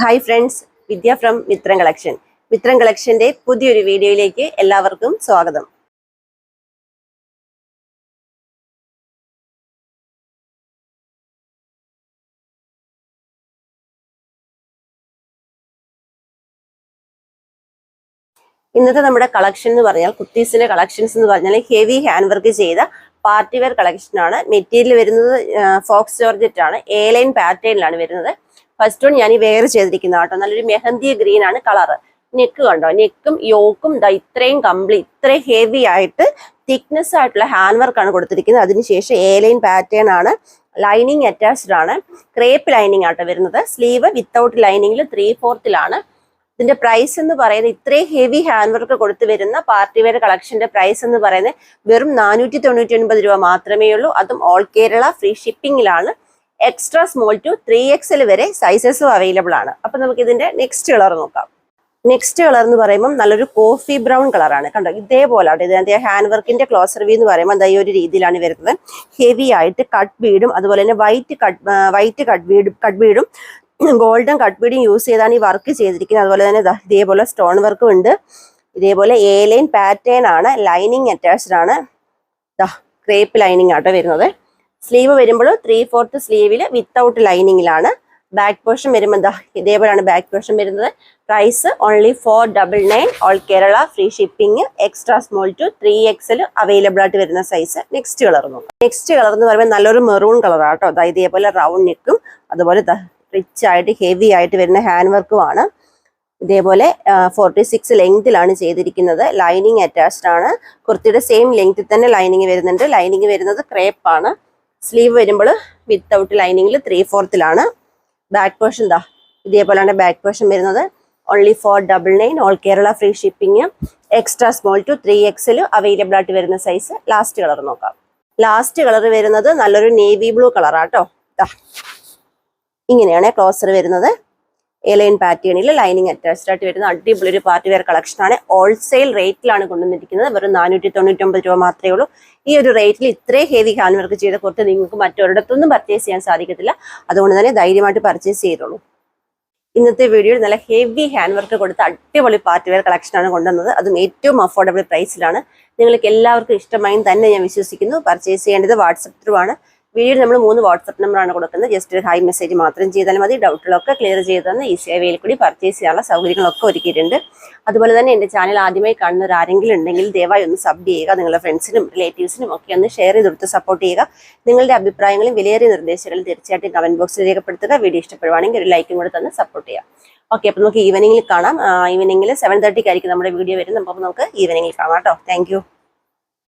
Hi friends Vidya from Mithram collection Mithram കളക്ഷന്റെ പുതിയൊരു വീഡിയോയിലേക്ക് എല്ലാവർക്കും സ്വാഗതം. ഇന്നത്തെ നമ്മുടെ കളക്ഷൻ എന്ന് പറഞ്ഞാൽ കുത്തീസിന്റെ കളക്ഷൻസ് എന്ന് പറഞ്ഞാൽ ഹെവി ഹാൻഡ് വർക്ക് ചെയ്ത പാർട്ടി വെയർ കളക്ഷൻ ആണ്. മെറ്റീരിയൽ വരുന്നത് ഫോക്സ് ജോർജറ്റ് ആണ്. എ ലൈൻ പാറ്റേണിലാണ് വരുന്നത്. ഫസ്റ്റ് വൺ ഞാൻ ഈ വെയർ ചെയ്തിരിക്കുന്ന കേട്ടോ. നല്ലൊരു മെഹന്തി ഗ്രീൻ ആണ് കളർ നെക്ക് കണ്ടോ? നെക്കും യോക്കും ദാ ഇത്രയും കംപ്ലീറ്റ് ഇത്രയും ഹെവി ആയിട്ട് തിക്നെസ് ആയിട്ടുള്ള ഹാൻഡ് വർക്ക് ആണ് കൊടുത്തിരിക്കുന്നത് അതിനുശേഷം ഏലൈൻ ലൈൻ പാറ്റേൺ ആണ്. ലൈനിങ് അറ്റാച്ച്ഡ് ആണ്. ക്രേപ്പ് ലൈനിങ് ആട്ടോ വരുന്നത്. സ്ലീവ് വിത്തൗട്ട് ലൈനിങ്ങിൽ ത്രീ ഫോർത്തിലാണ് ഇതിന്റെ പ്രൈസ് എന്ന് പറയുന്നത് ഇത്രയും ഹെവി ഹാൻഡ് വർക്ക് കൊടുത്തു വരുന്ന പാർട്ടി വെയർ കളക്ഷന്റെ പ്രൈസ് എന്ന് പറയുന്നത് വെറും നാനൂറ്റി തൊണ്ണൂറ്റി ഒൻപത് രൂപ മാത്രമേ ഉള്ളൂ അതും all Kerala free ഷിപ്പിംഗിലാണ് extra small to three XL വരെ സൈസസും അവൈലബിൾ ആണ്. അപ്പൊ നമുക്ക് ഇതിന്റെ നെക്സ്റ്റ് കളർ നോക്കാം. നെക്സ്റ്റ് കളർ എന്ന് പറയുമ്പോൾ നല്ലൊരു കോഫി ബ്രൗൺ കളറാണ് കണ്ടോ? ഇതേപോലെ ഇതിന്റെ ഹാൻഡ് വർക്കിന്റെ ക്ലോസർ വ്യൂ എന്ന് പറയുമ്പോൾ എന്താ ഈ ഒരു രീതിയിലാണ് വരുന്നത്. ഹെവി ആയിട്ട് കട്ട് ബീഡും അതുപോലെ തന്നെ white cut white cut bead cut ബീഡും golden cut ബീഡും യൂസ് ചെയ്താണ് ഈ വർക്ക് ചെയ്തിരിക്കുന്നത്. അതുപോലെ തന്നെ ഇതേപോലെ സ്റ്റോൺ വർക്കും ഉണ്ട്. ഇതേപോലെ എ ലൈൻ പാറ്റേൺ ആണ്. ലൈനിങ് അറ്റാച്ച്ഡ് ആണ്. ക്രേപ്പ് ലൈനിങ് ആട്ടോ വരുന്നത്. സ്ലീവ് വരുമ്പോൾ ത്രീ ഫോർത്ത് സ്ലീവിൽ വിത്തൗട്ട് ലൈനിങ്ങിലാണ് ബാക്ക് പോർഷൻ വരുമ്പോൾ എന്താ? ഇതേപോലെയാണ് ബാക്ക് പോർഷൻ വരുന്നത്. Price only four double nine all Kerala free shipping extra small to three XL available ആയിട്ട് വരുന്ന സൈസ് നെക്സ്റ്റ് കളർ നോക്കാം. നെക്സ്റ്റ് കളർ എന്ന് പറയുമ്പോൾ നല്ലൊരു മെറൂൺ കളറാണ് കേട്ടോ അതായത് ഇതേപോലെ റൗണ്ട് നെക്കും അതുപോലെ റിച്ച് ആയിട്ട് ഹെവി ആയിട്ട് വരുന്ന ഹാൻഡ് വർക്കുമാണ് ഇതേപോലെ ഫോർട്ടി സിക്സ് ലെങ്തിലാണ് ചെയ്തിരിക്കുന്നത്. ലൈനിങ് അറ്റാച്ച്ഡ് ആണ്. കുർത്തിയുടെ സെയിം ലെങ്തിൽ തന്നെ ലൈനിങ് വരുന്നുണ്ട്. ലൈനിങ് വരുന്നത് ക്രേപ്പാണ് സ്ലീവ് വരുമ്പോൾ വിത്തൗട്ട് ലൈനിങ്ങിൽ ത്രീ ഫോർത്തിലാണ് ബാക്ക് പേർഷൻ ദാ ഇതേപോലെയാണ് ബാക്ക് പേർഷൻ വരുന്നത്. Only four double nine all Kerala free shipping extra small to three XL available ആയിട്ട് വരുന്ന സൈസ് ലാസ്റ്റ് കളർ നോക്കാം. ലാസ്റ്റ് കളർ വരുന്നത് നല്ലൊരു നേവി ബ്ലൂ കളറാട്ടോ ഇങ്ങനെയാണ് ക്ലോസർ വരുന്നത്. എലൈൻ പാറ്റേണിൽ ലൈനിങ് അറ്റാച്ച്ഡ് ആയിട്ട് വരുന്ന അടിപൊളി ഒരു പാർട്ടി വെയർ കളക്ഷൻ ആണ് ഹോൾസെയിൽ റേറ്റിലാണ് കൊണ്ടുവന്നിരിക്കുന്നത്. വെറും നാനൂറ്റി തൊണ്ണൂറ്റൊമ്പത് രൂപ മാത്രമേ ഉള്ളൂ. ഈ ഒരു റേറ്റിൽ ഇത്രയും ഹെവി ഹാൻഡ് വർക്ക് ചെയ്ത കുറച്ച് നിങ്ങൾക്ക് മറ്റൊരിടത്തൊന്നും പർച്ചേസ് ചെയ്യാൻ സാധിക്കത്തില്ല. അതുകൊണ്ട് തന്നെ ധൈര്യമായിട്ട് പർച്ചേസ് ചെയ്തോളൂ. ഇന്നത്തെ വീഡിയോയിൽ നല്ല ഹെവി ഹാൻഡ് വർക്ക് കൊടുത്ത അടിപൊളി പാർട്ടി വെയർ കളക്ഷൻ ആണ് കൊണ്ടുവന്നത്. അതും ഏറ്റവും അഫോർഡബിൾ പ്രൈസിലാണ് നിങ്ങൾക്ക് എല്ലാവർക്കും ഇഷ്ടമായും തന്നെ ഞാൻ വിശ്വസിക്കുന്നു. പർച്ചേസ് ചെയ്യേണ്ടത് വാട്സപ്പ് ത്രൂ ആണ്. വീഡിയോ നമ്മൾ മൂന്ന് വാട്സപ്പ് നമ്പറാണ് കൊടുക്കുന്നത്. ജസ്റ്റ് ഒരു ഹൈ മെസ്സേജ് മാത്രം ചെയ്താൽ മതി. ഡൗട്ടുകളൊക്കെ ക്ലിയർ ചെയ്ത് തന്ന് ഈസി സേവയിൽ കൂടി പർച്ചേസ് ചെയ്യാനുള്ള സൗകര്യങ്ങളൊക്കെ ഒരുക്കിയിട്ടുണ്ട്. അതുപോലെ തന്നെ എന്റെ ചാനൽ ആദ്യമായി കാണുന്ന ആരെങ്കിലും ഉണ്ടെങ്കിൽ ദയവായി ഒന്ന് സബ് ചെയ്യുക. നിങ്ങളുടെ ഫ്രണ്ട്സിനും റിലേറ്റീവ്സിനും ഒക്കെ ഒന്ന് ഷെയർ ചെയ്ത് കൊടുത്ത് സപ്പോർട്ട് ചെയ്യുക. നിങ്ങളുടെ അഭിപ്രായങ്ങളും വിലയേറിയ നിർദ്ദേശങ്ങളും തീർച്ചയായിട്ടും കമന്റ് ബോക്സിൽ രേഖപ്പെടുത്തുക. വീഡിയോ ഇഷ്ടപ്പെടുവാണെങ്കിൽ ഒരു ലൈക്കും കൂടെ തന്ന് സപ്പോർട്ട് ചെയ്യാം ഓക്കെ അപ്പോൾ നമുക്ക് ഈവനിങ്ങിൽ കാണാം. ഈവനിങ്ങിൽ സെവൻ തേർട്ടിക്കായിരിക്കും നമ്മുടെ വീഡിയോ വരുന്നത്. അപ്പോൾ നമുക്ക് ഈവനിങ്ങിൽ കാണാം കേട്ടോ. താങ്ക്